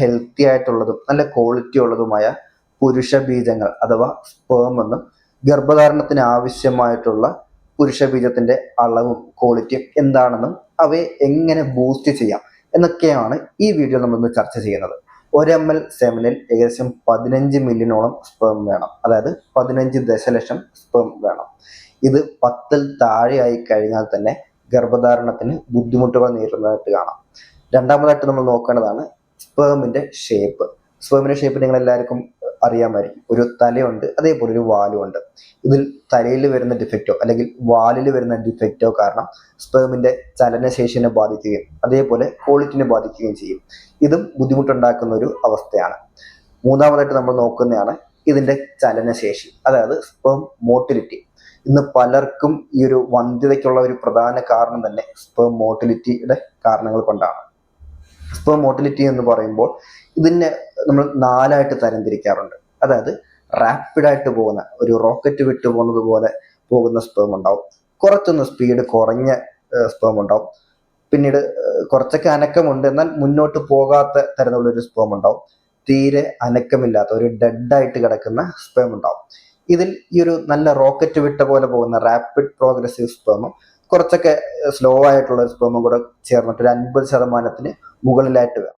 Healthy ആയിട്ടുള്ളതും നല്ല quality ഉള്ളതുമായ പുരുഷ ബീജങ്ങൾ അഥവാ സ്പേം എന്നും ഗർഭധാരണത്തിന് ആവശ്യമായിട്ടുള്ള പുരുഷ ബീജത്തിന്റെ അളവും ക്വാളിറ്റിയും എന്താണെന്നും അവയെ എങ്ങനെ ബൂസ്റ്റ് ചെയ്യാം എന്നൊക്കെയാണ് ഈ വീഡിയോ നമ്മൾ ഇന്ന് ചർച്ച ചെയ്യുന്നത്. ഒരു എം എൽ സെവനിൽ ഏകദേശം പതിനഞ്ച് മില്യണോളം സ്പേം വേണം. അതായത് പതിനഞ്ച് ദശലക്ഷം സ്പേം വേണം. ഇത് പത്തിൽ താഴെയായി കഴിഞ്ഞാൽ തന്നെ ഗർഭധാരണത്തിന് ബുദ്ധിമുട്ടുകൾ നേരിടുന്നതായിട്ട് കാണാം. രണ്ടാമതായിട്ട് നമ്മൾ നോക്കേണ്ടതാണ് സ്പേമിന്റെ ഷേപ്പ്. സ്പേമിന്റെ ഷേപ്പ് നിങ്ങൾ എല്ലാവർക്കും അറിയാമായിരിക്കും ഒരു തലയുണ്ട് അതേപോലെ ഒരു വാലും ഉണ്ട്. ഇതിൽ തലയിൽ വരുന്ന ഡിഫക്റ്റോ അല്ലെങ്കിൽ വാലിൽ വരുന്ന ഡിഫക്റ്റോ കാരണം സ്പേമിന്റെ ചലനശേഷിനെ ബാധിക്കുകയും അതേപോലെ ക്വാളിറ്റിനെ ബാധിക്കുകയും ചെയ്യും. ഇതും ബുദ്ധിമുട്ടുണ്ടാക്കുന്ന ഒരു അവസ്ഥയാണ്. മൂന്നാമതായിട്ട് നമ്മൾ നോക്കുന്നതാണ് ഇതിന്റെ ചലനശേഷി അതായത് സ്പേം മോട്ടിലിറ്റി ഇന്ന് പലർക്കും ഈ ഒരു വന്ധ്യതയ്ക്കുള്ള ഒരു പ്രധാന കാരണം തന്നെ സ്പേം മോട്ടിലിറ്റിയുടെ കാരണങ്ങൾ കൊണ്ടാണ്. സ്പേം മോട്ടിലിറ്റി എന്ന് പറയുമ്പോൾ ഇതിനെ നമ്മൾ നാലായിട്ട് തരംതിരിക്കാറുണ്ട്. അതായത് റാപ്പിഡായിട്ട് പോകുന്ന ഒരു റോക്കറ്റ് വിട്ടു പോകുന്നത് പോലെ പോകുന്ന സ്പേം ഉണ്ടാവും. കുറച്ചൊന്ന് സ്പീഡ് കുറഞ്ഞ സ്പേം ഉണ്ടാവും. പിന്നീട് കുറച്ചൊക്കെ അനക്കമുണ്ട് എന്നാൽ മുന്നോട്ട് പോകാത്ത തരത്തിലുള്ള ഒരു സ്പേം ഉണ്ടാവും. തീരെ അനക്കമില്ലാത്ത ഒരു ഡെഡായിട്ട് കിടക്കുന്ന സ്പേം ഉണ്ടാവും. ഇതിൽ ഈ ഒരു നല്ല റോക്കറ്റ് വിട്ട പോലെ പോകുന്ന റാപ്പിഡ് പ്രോഗ്രസീവ് സ്പേമും കുറച്ചൊക്കെ സ്ലോ ആയിട്ടുള്ള ഒരു സ്പേമും കൂടെ ചേർന്നിട്ട് ഒരു അൻപത് ശതമാനത്തിന് മുകളിലായിട്ട് വേണം